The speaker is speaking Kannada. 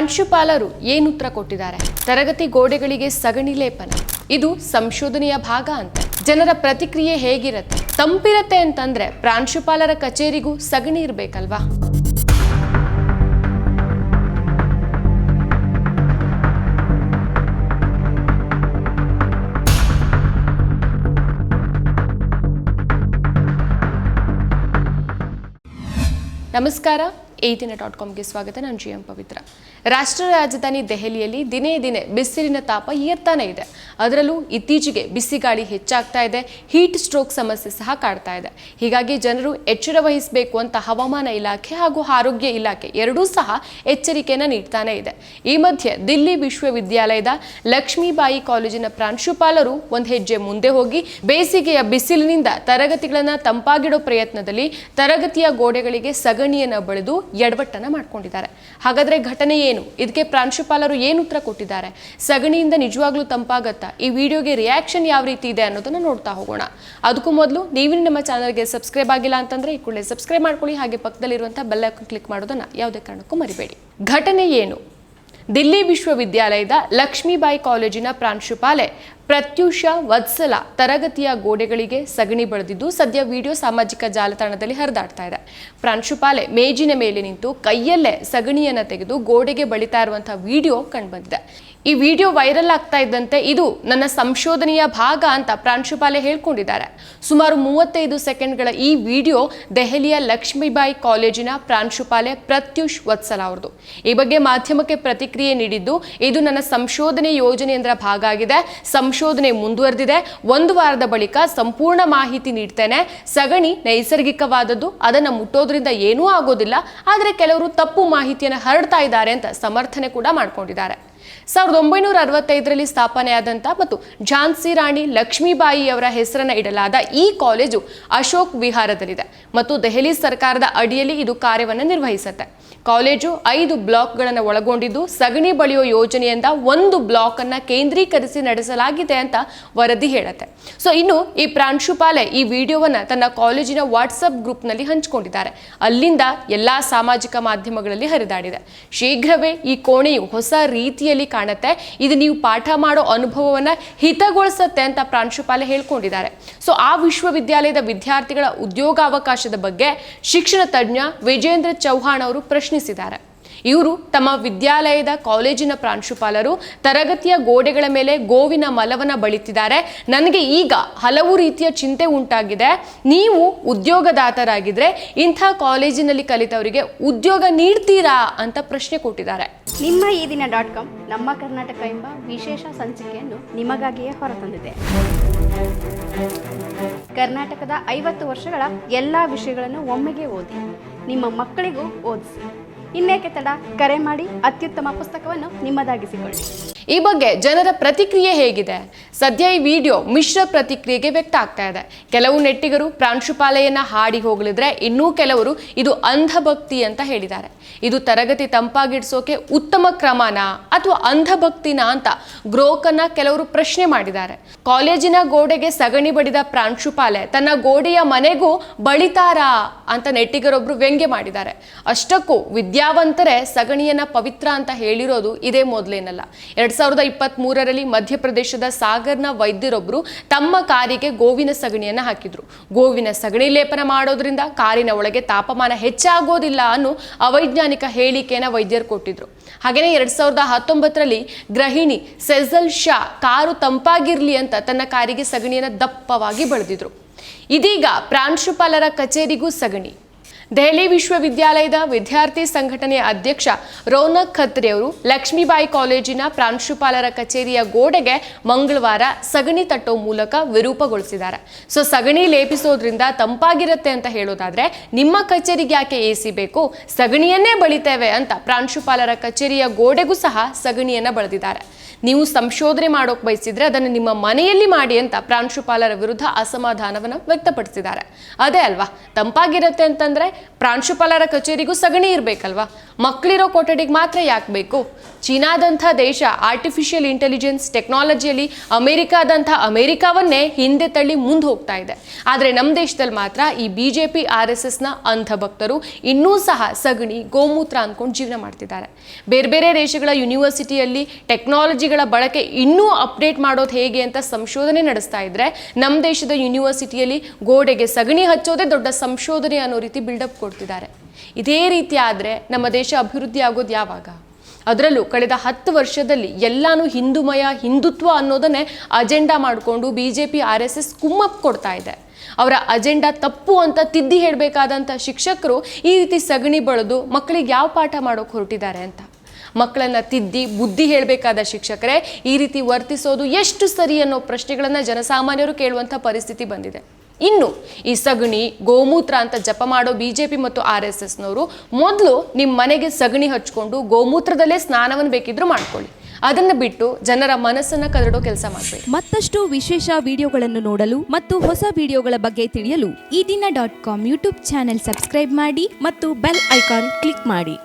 ಪ್ರಾಂಶುಪಾಲರು ಏನು ಉತ್ತರ ಕೊಟ್ಟಿದ್ದಾರೆ? ತರಗತಿ ಗೋಡೆಗಳಿಗೆ ಸಗಣಿ ಲೇಪನ. ಇದು ಸಂಶೋಧನೆಯ ಭಾಗ ಅಂತ. ಜನರ ಪ್ರತಿಕ್ರಿಯೆ ಹೇಗಿರತ್ತೆ? ತಂಪಿರತ್ತೆ ಅಂತಂದ್ರೆ ಪ್ರಾಂಶುಪಾಲರ ಕಚೇರಿಗೂ ಸಗಣಿ ಇರಬೇಕಲ್ವಾ? ನಮಸ್ಕಾರ. ಏತಿನ ಡಾಟ್ ಕಾಮ್ಗೆ ಸ್ವಾಗತ. ನಾನು ಜಿ ಎಂ ಪವಿತ್ರ. ರಾಷ್ಟ್ರ ರಾಜಧಾನಿ ದೆಹಲಿಯಲ್ಲಿ ದಿನೇ ದಿನೇ ಬಿಸಿಲಿನ ತಾಪ ಏರ್ತಾನೆ ಇದೆ. ಅದರಲ್ಲೂ ಇತ್ತೀಚೆಗೆ ಬಿಸಿ ಗಾಳಿ ಹೆಚ್ಚಾಗ್ತಾ ಇದೆ. ಹೀಟ್ ಸ್ಟ್ರೋಕ್ ಸಮಸ್ಯೆ ಸಹ ಕಾಡ್ತಾ ಇದೆ. ಹೀಗಾಗಿ ಜನರು ಎಚ್ಚರ ವಹಿಸಬೇಕು ಅಂತ ಹವಾಮಾನ ಇಲಾಖೆ ಹಾಗೂ ಆರೋಗ್ಯ ಇಲಾಖೆ ಎರಡೂ ಸಹ ಎಚ್ಚರಿಕೆಯನ್ನು ನೀಡ್ತಾನೆ ಇದೆ. ಈ ಮಧ್ಯೆ ದಿಲ್ಲಿ ವಿಶ್ವವಿದ್ಯಾಲಯದ ಲಕ್ಷ್ಮೀಬಾಯಿ ಕಾಲೇಜಿನ ಪ್ರಾಂಶುಪಾಲರು ಒಂದು ಹೆಜ್ಜೆ ಮುಂದೆ ಹೋಗಿ ಬೇಸಿಗೆಯ ಬಿಸಿಲಿನಿಂದ ತರಗತಿಗಳನ್ನು ತಂಪಾಗಿಡೋ ಪ್ರಯತ್ನದಲ್ಲಿ ತರಗತಿಯ ಗೋಡೆಗಳಿಗೆ ಸಗಣಿಯನ್ನು ಬಳಿದು ಎಡವಟ್ಟನ್ನ ಮಾಡ್ಕೊಂಡಿದ್ದಾರೆ. ಹಾಗಾದ್ರೆ ಘಟನೆ ಏನು? ಇದಕ್ಕೆ ಪ್ರಾಂಶುಪಾಲರು ಏನು ಉತ್ತರ ಕೊಟ್ಟಿದ್ದಾರೆ? ಸಗಣಿಯಿಂದ ನಿಜವಾಗ್ಲೂ ತಂಪಾಗತ್ತಾ? ಈ ವಿಡಿಯೋಗೆ ರಿಯಾಕ್ಷನ್ ಯಾವ ರೀತಿ ಇದೆ ಅನ್ನೋದನ್ನ ನೋಡ್ತಾ ಹೋಗೋಣ. ಅದಕ್ಕೂ ಮೊದಲು ನೀವು ನಮ್ಮ ಚಾನಲ್ಗೆ ಸಬ್ಸ್ಕ್ರೈಬ್ ಆಗಿಲ್ಲ ಅಂತಂದ್ರೆ ಈ ಕೂಡಲೇ ಸಬ್ಸ್ಕ್ರೈಬ್ ಮಾಡ್ಕೊಳ್ಳಿ. ಹಾಗೆ ಪಕ್ಕದಲ್ಲಿರುವಂಥ ಬೆಲ್ ಐಕಾನ್ ಕ್ಲಿಕ್ ಮಾಡೋದನ್ನ ಯಾವುದೇ ಕಾರಣಕ್ಕೂ ಮರಿಬೇಡಿ. ಘಟನೆ ಏನು? ದಿಲ್ಲಿ ವಿಶ್ವವಿದ್ಯಾಲಯದ ಲಕ್ಷ್ಮೀಬಾಯಿ ಕಾಲೇಜಿನ ಪ್ರಾಂಶುಪಾಲೆ ಪ್ರತ್ಯೂಷ ವತ್ಸಲ ತರಗತಿಯ ಗೋಡೆಗಳಿಗೆ ಸಗಣಿ ಬಳಿದಿದ್ದು ಸದ್ಯ ವಿಡಿಯೋ ಸಾಮಾಜಿಕ ಜಾಲತಾಣದಲ್ಲಿ ಹರಿದಾಡ್ತಾ ಇದೆ. ಪ್ರಾಂಶುಪಾಲೆ ಮೇಜಿನ ಮೇಲೆ ನಿಂತು ಕೈಯಲ್ಲೇ ಸಗಣಿಯನ್ನು ತೆಗೆದು ಗೋಡೆಗೆ ಬಳಿತಾ ಇರುವಂತಹ ವಿಡಿಯೋ ಕಂಡುಬಂದಿದೆ. ಈ ವಿಡಿಯೋ ವೈರಲ್ ಆಗ್ತಾ ಇದ್ದಂತೆ ಇದು ನನ್ನ ಸಂಶೋಧನೆಯ ಭಾಗ ಅಂತ ಪ್ರಾಂಶುಪಾಲೆ ಹೇಳ್ಕೊಂಡಿದ್ದಾರೆ. ಸುಮಾರು ಮೂವತ್ತೈದು ಸೆಕೆಂಡ್ಗಳ ಈ ವಿಡಿಯೋ ದೆಹಲಿಯ ಲಕ್ಷ್ಮೀಬಾಯಿ ಕಾಲೇಜಿನ ಪ್ರಾಂಶುಪಾಲೆ ಪ್ರತ್ಯೂಷ್ ವತ್ಸಲ ಅವರದು ಈ ಬಗ್ಗೆ ಮಾಧ್ಯಮಕ್ಕೆ ಪ್ರತಿಕ್ರಿಯೆ ನೀಡಿದ್ದು, ಇದು ನನ್ನ ಸಂಶೋಧನೆ ಯೋಜನೆಯೊಂದರ ಭಾಗ ಆಗಿದೆ. ಸಂಶೋಧನೆ ಮುಂದುವರೆದಿದೆ. ಒಂದು ವಾರದ ಬಳಿಕ ಸಂಪೂರ್ಣ ಮಾಹಿತಿ ನೀಡ್ತೇನೆ. ಸಗಣಿ ನೈಸರ್ಗಿಕವಾದದ್ದು. ಅದನ್ನು ಮುಟ್ಟೋದ್ರಿಂದ ಏನೂ ಆಗೋದಿಲ್ಲ. ಆದರೆ ಕೆಲವರು ತಪ್ಪು ಮಾಹಿತಿಯನ್ನು ಹರಡ್ತಾ ಇದ್ದಾರೆ ಅಂತ ಸಮರ್ಥನೆ ಕೂಡ ಮಾಡ್ಕೊಂಡಿದ್ದಾರೆ. ಸಾವಿರದ ಒಂಬೈನೂರ ಅರವತ್ತೈದರಲ್ಲಿ ಸ್ಥಾಪನೆಯಾದಂಥ ಮತ್ತು ಝಾನ್ಸಿ ರಾಣಿ ಲಕ್ಷ್ಮೀಬಾಯಿ ಅವರ ಹೆಸರನ್ನು ಇಡಲಾದ ಈ ಕಾಲೇಜು ಅಶೋಕ್ ವಿಹಾರದಲ್ಲಿದೆ ಮತ್ತು ದೆಹಲಿ ಸರ್ಕಾರದ ಅಡಿಯಲ್ಲಿ ಇದು ಕಾರ್ಯವನ್ನು ನಿರ್ವಹಿಸುತ್ತೆ. ಕಾಲೇಜು ಐದು ಬ್ಲಾಕ್ಗಳನ್ನು ಒಳಗೊಂಡಿದ್ದು ಸಗಣಿ ಬಳಿಯೋ ಯೋಜನೆಯಿಂದ ಒಂದು ಬ್ಲಾಕ್ ಅನ್ನ ಕೇಂದ್ರೀಕರಿಸಿ ನಡೆಸಲಾಗಿದೆ ಅಂತ ವರದಿ ಹೇಳುತ್ತೆ. ಸೊ ಇನ್ನು ಈ ಪ್ರಾಂಶುಪಾಲೆ ಈ ವಿಡಿಯೋವನ್ನ ತನ್ನ ಕಾಲೇಜಿನ ವಾಟ್ಸಪ್ ಗ್ರೂಪ್ನಲ್ಲಿ ಹಂಚಿಕೊಂಡಿದ್ದಾರೆ. ಅಲ್ಲಿಂದ ಎಲ್ಲಾ ಸಾಮಾಜಿಕ ಮಾಧ್ಯಮಗಳಲ್ಲಿ ಹರಿದಾಡಿದೆ. ಶೀಘ್ರವೇ ಈ ಕೋಣೆಯು ಹೊಸ ರೀತಿಯಲ್ಲಿ ಕಾಣುತ್ತೆ. ಇದು ನೀವು ಪಾಠ ಮಾಡೋ ಅನುಭವವನ್ನ ಹಿತಗೊಳಿಸುತ್ತೆ ಅಂತ ಪ್ರಾಂಶುಪಾಲ ಹೇಳ್ಕೊಂಡಿದ್ದಾರೆ. ಸೊ ಆ ವಿಶ್ವವಿದ್ಯಾಲಯದ ವಿದ್ಯಾರ್ಥಿಗಳ ಉದ್ಯೋಗಾವಕಾಶದ ಬಗ್ಗೆ ಶಿಕ್ಷಣ ತಜ್ಞ ವಿಜೇಂದ್ರ ಚೌಹಾಣ್ ಅವರು ಪ್ರಶ್ನಿಸಿದ್ದಾರೆ. ಇವರು ತಮ್ಮ ವಿದ್ಯಾಲಯದ ಕಾಲೇಜಿನ ಪ್ರಾಂಶುಪಾಲರು, ತರಗತಿಯ ಗೋಡೆಗಳ ಮೇಲೆ ಗೋವಿನ ಮಲವನ್ನ ಬಳಿತಿದ್ದಾರೆ. ನನಗೆ ಈಗ ಹಲವು ರೀತಿಯ ಚಿಂತೆ ಉಂಟಾಗಿದೆ. ನೀವು ಉದ್ಯೋಗದಾತರಾಗಿದ್ರೆ ಇಂಥ ಕಾಲೇಜಿನಲ್ಲಿ ಕಲಿತವರಿಗೆ ಉದ್ಯೋಗ ನೀಡ್ತೀರಾ ಅಂತ ಪ್ರಶ್ನೆ ಕೊಟ್ಟಿದ್ದಾರೆ. ನಿಮ್ಮ ಈ ದಿನ ಡಾಟ್ ಕಾಮ್, ನಮ್ಮ ಕರ್ನಾಟಕ ಎಂಬ ವಿಶೇಷ ಸಂಚಿಕೆಯನ್ನು ನಿಮಗಾಗಿಯೇ ಹೊರತಂದಿದೆ. ಕರ್ನಾಟಕದ ಐವತ್ತು ವರ್ಷಗಳ ಎಲ್ಲ ವಿಷಯಗಳನ್ನು ಒಮ್ಮೆಗೆ ಓದಿ, ನಿಮ್ಮ ಮಕ್ಕಳಿಗೂ ಓದಿಸಿ. ಇನ್ನೇಕೆ ತಡ? ಕರೆ ಮಾಡಿ ಅತ್ಯುತ್ತಮ ಪುಸ್ತಕವನ್ನು ನಿಮ್ಮದಾಗಿಸಿಕೊಳ್ಳಿ. ಈ ಬಗ್ಗೆ ಜನರ ಪ್ರತಿಕ್ರಿಯೆ ಹೇಗಿದೆ? ಸದ್ಯ ಈ ವಿಡಿಯೋ ಮಿಶ್ರ ಪ್ರತಿಕ್ರಿಯೆಗೆ ವ್ಯಕ್ತ ಆಗ್ತಾ ಇದೆ. ಕೆಲವು ನೆಟ್ಟಿಗರು ಪ್ರಾಂಶುಪಾಲೆಯನ್ನ ಹಾಡಿ ಹೋಗಲಿದ್ರೆ ಇನ್ನೂ ಕೆಲವರು ಇದು ಅಂಧಭಕ್ತಿ ಅಂತ ಹೇಳಿದ್ದಾರೆ. ಇದು ತರಗತಿ ತಂಪಾಗಿಡ್ಸೋಕೆ ಉತ್ತಮ ಕ್ರಮನಾ ಅಥವಾ ಅಂಧಭಕ್ತಿನ ಅಂತ ಗ್ರೋಕನ್ನ ಕೆಲವರು ಪ್ರಶ್ನೆ ಮಾಡಿದ್ದಾರೆ. ಕಾಲೇಜಿನ ಗೋಡೆಗೆ ಸಗಣಿ ಬಡಿದ ಪ್ರಾಂಶುಪಾಲೆ ತನ್ನ ಗೋಡೆಯ ಮನೆಗೂ ಬಳಿತಾರಾ ಅಂತ ನೆಟ್ಟಿಗರೊಬ್ರು ವ್ಯಂಗ್ಯ ಮಾಡಿದ್ದಾರೆ. ಅಷ್ಟಕ್ಕೂ ವಿದ್ಯಾವಂತರೇ ಸಗಣಿಯನ್ನ ಪವಿತ್ರ ಅಂತ ಹೇಳಿರೋದು ಇದೇ ಮೊದಲೇನಲ್ಲ. ಎರಡ್ ಸಾವಿರದ ಇಪ್ಪತ್ತ್ ಮೂರರಲ್ಲಿ ಮಧ್ಯಪ್ರದೇಶದ ಸಾಗರ್ನ ವೈದ್ಯರೊಬ್ಬರು ತಮ್ಮ ಕಾರಿಗೆ ಗೋವಿನ ಸಗಣಿಯನ್ನು ಹಾಕಿದ್ರು. ಗೋವಿನ ಸಗಣಿ ಲೇಪನ ಮಾಡೋದ್ರಿಂದ ಕಾರಿನ ಒಳಗೆ ತಾಪಮಾನ ಹೆಚ್ಚಾಗೋದಿಲ್ಲ ಅನ್ನೋ ಅವೈಜ್ಞಾನಿಕ ಹೇಳಿಕೆಯನ್ನು ವೈದ್ಯರು ಕೊಟ್ಟಿದ್ರು. ಹಾಗೆಯೇ ಎರಡ್ ಸಾವಿರದ ಹತ್ತೊಂಬತ್ತರಲ್ಲಿ ಗೃಹಿಣಿ ಸೆಜಲ್ ಶಾ ಕಾರು ತಂಪಾಗಿರ್ಲಿ ಅಂತ ತನ್ನ ಕಾರಿಗೆ ಸಗಣಿಯನ್ನು ದಪ್ಪವಾಗಿ ಬಳಿದಿದ್ರು. ಇದೀಗ ಪ್ರಾಂಶುಪಾಲರ ಕಚೇರಿಗೂ ಸಗಣಿ. ದೆಹಲಿ ವಿಶ್ವವಿದ್ಯಾಲಯದ ವಿದ್ಯಾರ್ಥಿ ಸಂಘಟನೆಯ ಅಧ್ಯಕ್ಷ ರೌನಕ್ ಖತ್ರಿ ಅವರು ಲಕ್ಷ್ಮೀಬಾಯಿ ಕಾಲೇಜಿನ ಪ್ರಾಂಶುಪಾಲರ ಕಚೇರಿಯ ಗೋಡೆಗೆ ಮಂಗಳವಾರ ಸಗಣಿ ತಟ್ಟೋ ಮೂಲಕ ವಿರೂಪಗೊಳಿಸಿದ್ದಾರೆ. ಸೊ, ಸಗಣಿ ಲೇಪಿಸೋದ್ರಿಂದ ತಂಪಾಗಿರುತ್ತೆ ಅಂತ ಹೇಳೋದಾದ್ರೆ ನಿಮ್ಮ ಕಚೇರಿಗೆ ಯಾಕೆ ಎ ಸಿ ಬೇಕು? ಸಗಣಿಯನ್ನೇ ಬಳಿತೇವೆ ಅಂತ ಪ್ರಾಂಶುಪಾಲರ ಕಚೇರಿಯ ಗೋಡೆಗೂ ಸಹ ಸಗಣಿಯನ್ನ ಬಳದಿದ್ದಾರೆ. ನೀವು ಸಂಶೋಧನೆ ಮಾಡೋಕೆ ಬಯಸಿದ್ರೆ ಅದನ್ನು ನಿಮ್ಮ ಮನೆಯಲ್ಲಿ ಮಾಡಿ ಅಂತ ಪ್ರಾಂಶುಪಾಲರ ವಿರುದ್ಧ ಅಸಮಾಧಾನವನ್ನು ವ್ಯಕ್ತಪಡಿಸಿದ್ದಾರೆ. ಅದೇ ಅಲ್ವಾ? ತಂಪಾಗಿರುತ್ತೆ ಅಂತಂದ್ರೆ ಪ್ರಾಂಶುಪಾಲರ ಕಚೇರಿಗೂ ಸಗಣಿ ಇರಬೇಕಲ್ವಾ? ಮಕ್ಕಳಿರೋ ಕೊಠಡಿಗೆ ಮಾತ್ರ ಯಾಕೆ ಬೇಕು? ಚೀನಾದಂಥ ದೇಶ ಆರ್ಟಿಫಿಷಿಯಲ್ ಇಂಟೆಲಿಜೆನ್ಸ್ ಟೆಕ್ನಾಲಜಿಯಲ್ಲಿ ಅಮೆರಿಕಾದಂಥ ಅಮೆರಿಕಾವನ್ನೇ ಹಿಂದೆ ತಳ್ಳಿ ಮುಂದೆ ಹೋಗ್ತಾ ಇದೆ. ಆದರೆ ನಮ್ಮ ದೇಶದಲ್ಲಿ ಮಾತ್ರ ಈ B J P R S ಎಸ್ನ ಅಂಧಭಕ್ತರು ಇನ್ನೂ ಸಹ ಸಗಣಿ, ಗೋಮೂತ್ರ ಅಂದ್ಕೊಂಡು ಜೀವನ ಮಾಡ್ತಿದ್ದಾರೆ. ಬೇರೆ ಬೇರೆ ದೇಶಗಳ ಯೂನಿವರ್ಸಿಟಿಯಲ್ಲಿ ಟೆಕ್ನಾಲಜಿಗಳ ಬಳಕೆ ಇನ್ನೂ ಅಪ್ಡೇಟ್ ಮಾಡೋದು ಹೇಗೆ ಅಂತ ಸಂಶೋಧನೆ ನಡೆಸ್ತಾ ಇದ್ರೆ ನಮ್ಮ ದೇಶದ ಯೂನಿವರ್ಸಿಟಿಯಲ್ಲಿ ಗೋಡೆಗೆ ಸಗಣಿ ಹಚ್ಚೋದೇ ದೊಡ್ಡ ಸಂಶೋಧನೆ ಅನ್ನೋ ರೀತಿ ಬಿಲ್ಡಪ್ ಕೊಡ್ತಿದ್ದಾರೆ. ಇದೇ ರೀತಿ ಆದರೆ ನಮ್ಮ ದೇಶ ಅಭಿವೃದ್ಧಿ ಆಗೋದು ಯಾವಾಗ? ಅದರಲ್ಲೂ ಕಳೆದ ಹತ್ತು ವರ್ಷದಲ್ಲಿ ಎಲ್ಲಾನು ಹಿಂದುಮಯ, ಹಿಂದುತ್ವ ಅನ್ನೋದನ್ನೇ ಅಜೆಂಡಾ ಮಾಡಿಕೊಂಡು B J P R S S ಕುಮ್ಮಪ್ ಕೊಡ್ತಾ ಇದೆ. ಅವರ ಅಜೆಂಡಾ ತಪ್ಪು ಅಂತ ತಿದ್ದಿ ಹೇಳಬೇಕಾದಂಥ ಶಿಕ್ಷಕರು ಈ ರೀತಿ ಸಗಣಿ ಬಳದು ಮಕ್ಕಳಿಗೆ ಯಾವ ಪಾಠ ಮಾಡೋಕೆ ಹೊರಟಿದ್ದಾರೆ ಅಂತ. ಮಕ್ಕಳನ್ನ ತಿದ್ದಿ ಬುದ್ಧಿ ಹೇಳಬೇಕಾದ ಶಿಕ್ಷಕರೇ, ಈ ರೀತಿ ವರ್ತಿಸೋದು ಎಷ್ಟು ಸರಿ ಅನ್ನೋ ಪ್ರಶ್ನೆಗಳನ್ನು ಜನಸಾಮಾನ್ಯರು ಕೇಳುವಂಥ ಪರಿಸ್ಥಿತಿ ಬಂದಿದೆ. ಇನ್ನು ಈ ಸಗಣಿ, ಗೋಮೂತ್ರ ಅಂತ ಜಪ ಮಾಡೋ ಬಿ ಜೆ ಪಿ ಮತ್ತು ಆರ್ ಎಸ್ ಎಸ್ನವರು ಮೊದಲು ನಿಮ್ಮ ಮನೆಗೆ ಸಗಣಿ ಹಚ್ಕೊಂಡು ಗೋಮೂತ್ರದಲ್ಲೇ ಸ್ನಾನವನ್ನು ಬೇಕಿದ್ರೂ ಮಾಡ್ಕೊಳ್ಳಿ. ಅದನ್ನು ಬಿಟ್ಟು ಜನರ ಮನಸ್ಸನ್ನು ಕದಡೋ ಕೆಲಸ ಮಾಡಬೇಕು ಮತ್ತಷ್ಟು ವಿಶೇಷ ವಿಡಿಯೋಗಳನ್ನು ನೋಡಲು ಮತ್ತು ಹೊಸ ವಿಡಿಯೋಗಳ ಬಗ್ಗೆ ತಿಳಿಯಲು ಈ ದಿನ dot com YouTube channel subscribe ಮಾಡಿ ಮತ್ತು ಬೆಲ್ ಐಕಾನ್ ಕ್ಲಿಕ್ ಮಾಡಿ.